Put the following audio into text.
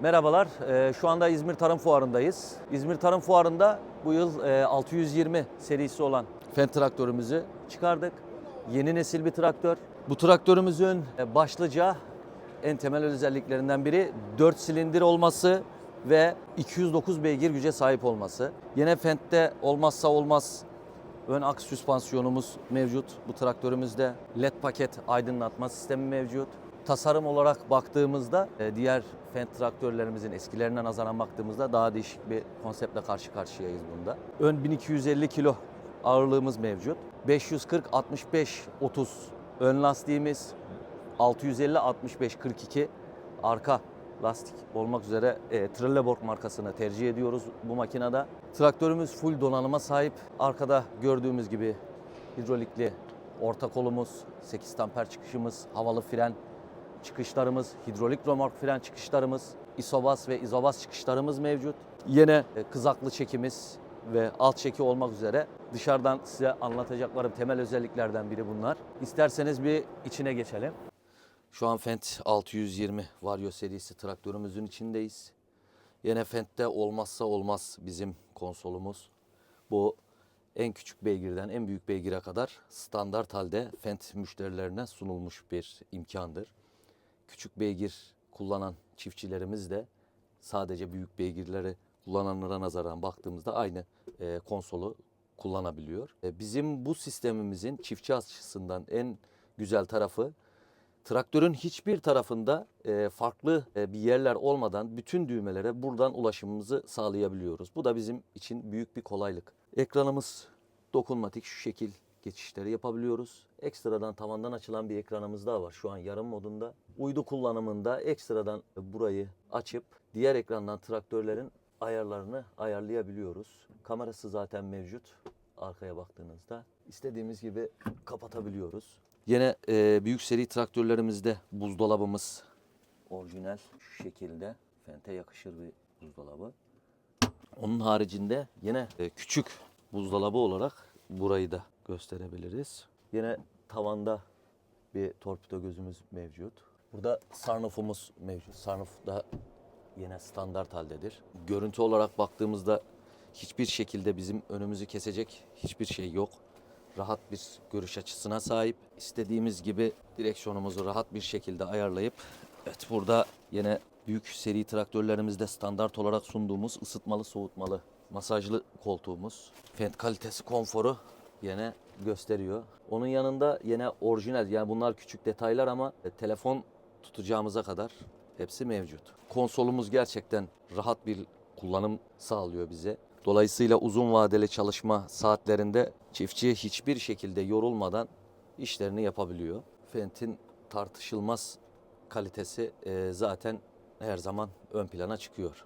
Merhabalar, Ee, şu anda İzmir Tarım Fuarı'ndayız. İzmir Tarım Fuarı'nda bu yıl e, 620 serisi olan Fendt traktörümüzü çıkardık. Yeni nesil bir traktör. Bu traktörümüzün e, başlıca en temel özelliklerinden biri 4 silindir olması ve 209 beygir güce sahip olması. Yine Fendt'te olmazsa olmaz Ön aks süspansiyonumuz mevcut bu traktörümüzde. LED paket aydınlatma sistemi mevcut. Tasarım olarak baktığımızda e, diğer Fendt traktörlerimizin eskilerine nazaran baktığımızda daha değişik bir konseptle karşı karşıyayız bunda. Ön 1250 kilo ağırlığımız mevcut. 540 65 30 ön lastiğimiz 650 65 42 arka lastik olmak üzere e, Trelleborg markasını tercih ediyoruz bu makinede. Traktörümüz full donanıma sahip. Arkada gördüğümüz gibi hidrolikli orta kolumuz, 8 tamper çıkışımız, havalı fren çıkışlarımız, hidrolik römork fren çıkışlarımız, isobas ve izobas çıkışlarımız mevcut. Yine e, kızaklı çekimiz ve alt çeki olmak üzere dışarıdan size anlatacaklarım temel özelliklerden biri bunlar. İsterseniz bir içine geçelim. Şu an Fendt 620 Vario serisi traktörümüzün içindeyiz. Yine Fendt'te olmazsa olmaz bizim konsolumuz. Bu en küçük beygirden en büyük beygire kadar standart halde Fendt müşterilerine sunulmuş bir imkandır. Küçük beygir kullanan çiftçilerimiz de sadece büyük beygirleri kullananlara nazaran baktığımızda aynı e, konsolu kullanabiliyor. E, bizim bu sistemimizin çiftçi açısından en güzel tarafı Traktörün hiçbir tarafında e, farklı e, bir yerler olmadan bütün düğmelere buradan ulaşımımızı sağlayabiliyoruz. Bu da bizim için büyük bir kolaylık. Ekranımız dokunmatik şu şekil geçişleri yapabiliyoruz. Ekstradan tavandan açılan bir ekranımız daha var şu an yarım modunda. Uydu kullanımında ekstradan burayı açıp diğer ekrandan traktörlerin ayarlarını ayarlayabiliyoruz. Kamerası zaten mevcut arkaya baktığınızda. istediğimiz gibi kapatabiliyoruz. Yine e, büyük seri traktörlerimizde buzdolabımız orijinal şu şekilde. Fente yakışır bir buzdolabı. Onun haricinde yine e, küçük buzdolabı olarak burayı da gösterebiliriz. Yine tavanda bir torpido gözümüz mevcut. Burada sarnufumuz mevcut. Sarnuf da yine standart haldedir. Görüntü olarak baktığımızda hiçbir şekilde bizim önümüzü kesecek hiçbir şey yok. Rahat bir görüş açısına sahip. İstediğimiz gibi direksiyonumuzu rahat bir şekilde ayarlayıp evet burada yine büyük seri traktörlerimizde standart olarak sunduğumuz ısıtmalı soğutmalı masajlı koltuğumuz. Fendt kalitesi konforu yine gösteriyor. Onun yanında yine orijinal yani bunlar küçük detaylar ama e, telefon tutacağımıza kadar hepsi mevcut. Konsolumuz gerçekten rahat bir kullanım sağlıyor bize. Dolayısıyla uzun vadeli çalışma saatlerinde çiftçi hiçbir şekilde yorulmadan işlerini yapabiliyor. Fendt'in tartışılmaz kalitesi e, zaten her zaman ön plana çıkıyor.